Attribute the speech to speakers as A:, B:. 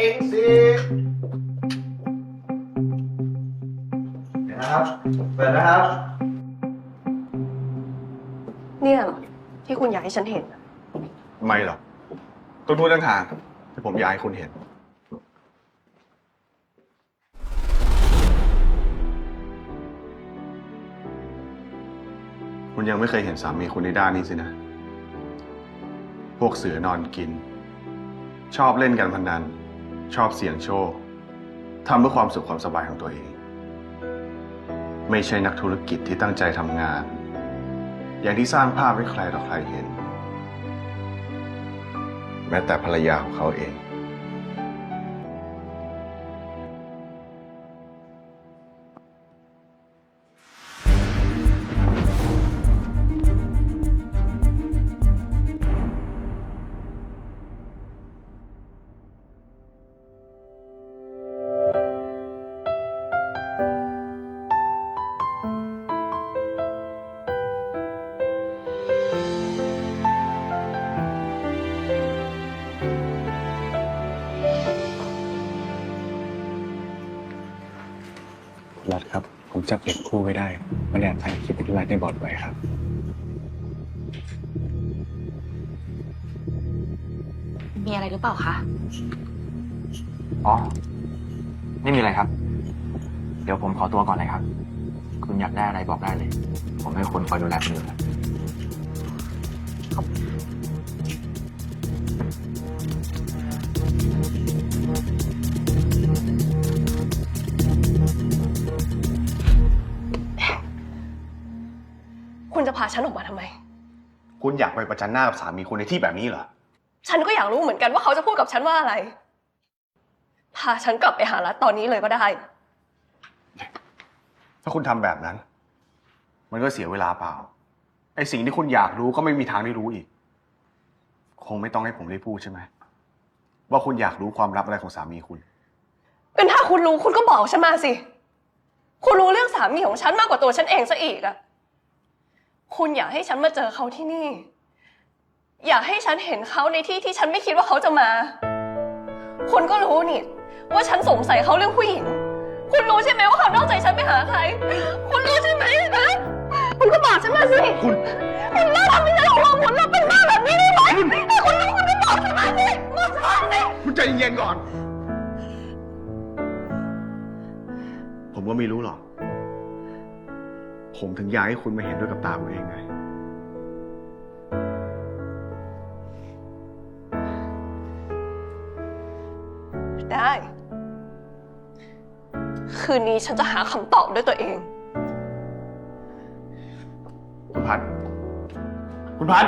A: องสิเดี๋ยวนะครับ เปิดนะครับ
B: เนี่ยเหรอที่คุณอยากให้ฉันเห็น
C: ไม่หรอกต้นพูดต่างหากที่ผมอยากให้คุณเห็น คุณยังไม่เคยเห็นสามีคุณในด้านนี้สินะ พวกเสือนอนกิน ชอบเล่นการพนัน ชอบเสี่ยงโชคทำเพื่อความสุขความสบายของตัวเอง ไม่ใช่นักธุรกิจที่ตั้งใจทำงาน อย่างที่สร้างภาพให้ใครต่อใครเห็น แม้แต่ภรรยาของเขาเอง
D: รัฐครับ ผมจับเด็กคู่ไว้ได้มันแอบถ่ายคลิปที่รัฐในบอร์ดไว้ครับ
E: มีอะไรหรือเปล่าคะ
F: อ๋อ ไม่มีอะไรครับ เดี๋ยวผมขอตัวก่อนนะครับ คุณอยากได้อะไรบอกได้เลย ผมให้คนคอยดูแลคุณอยู่แล้ว
B: คุณจะพาฉันออกมาทำไม
C: คุณอยากไปประจันหน้ากับสามีคุณในที่แบบนี้เหรอ
B: ฉันก็อยากรู้เหมือนกันว่าเขาจะพูดกับฉันว่าอะไร พาฉันกลับไปหารัฐตอนนี้เลยก็ได้
C: ถ้าคุณทำแบบนั้น มันก็เสียเวลาเปล่า ไอสิ่งที่คุณอยากรู้ก็ไม่มีทางได้รู้อีก คงไม่ต้องให้ผมได้พูดใช่ไหม ว่าคุณอยากรู้ความลับอะไรของสามีคุณ
B: เป็นถ้าคุณรู้คุณก็บอกฉันมาสิ คุณรู้เรื่องสามีของฉันมากกว่าตัวฉันเองซะอีกอะ คุณอยากให้ฉันมาเจอเขาที่นี่ อยากให้ฉันเห็นเขาในที่ที่ฉันไม่คิดว่าเขาจะมา คุณก็รู้นี่ ว่าฉันสงสัยเขาเรื่องผู้หญิง คุณรู้ใช่ไหมว่าเขานอกใจฉันไปหาใคร คุณรู้ใช่ไหมนะคุณก็บอกฉันมาสิ
C: คุณ
B: คุณเลิกทำให้ฉันของเราหมุนเราเป็นบ้าแบบนี้ได้ไหมถ้าคุณรู้คุณก็บอกฉันมาสิบอกฉันมาสิ
C: คุณใจเย็นๆก่อน ผมก็ไม่รู้หรอก ผมถึงอยากให้คุณมาเห็นด้วยกับตาผมเองไง
B: ได้ คืนนี้ฉันจะหาคำตอบด้วยตัวเอง
C: คุณพัด คุณพัด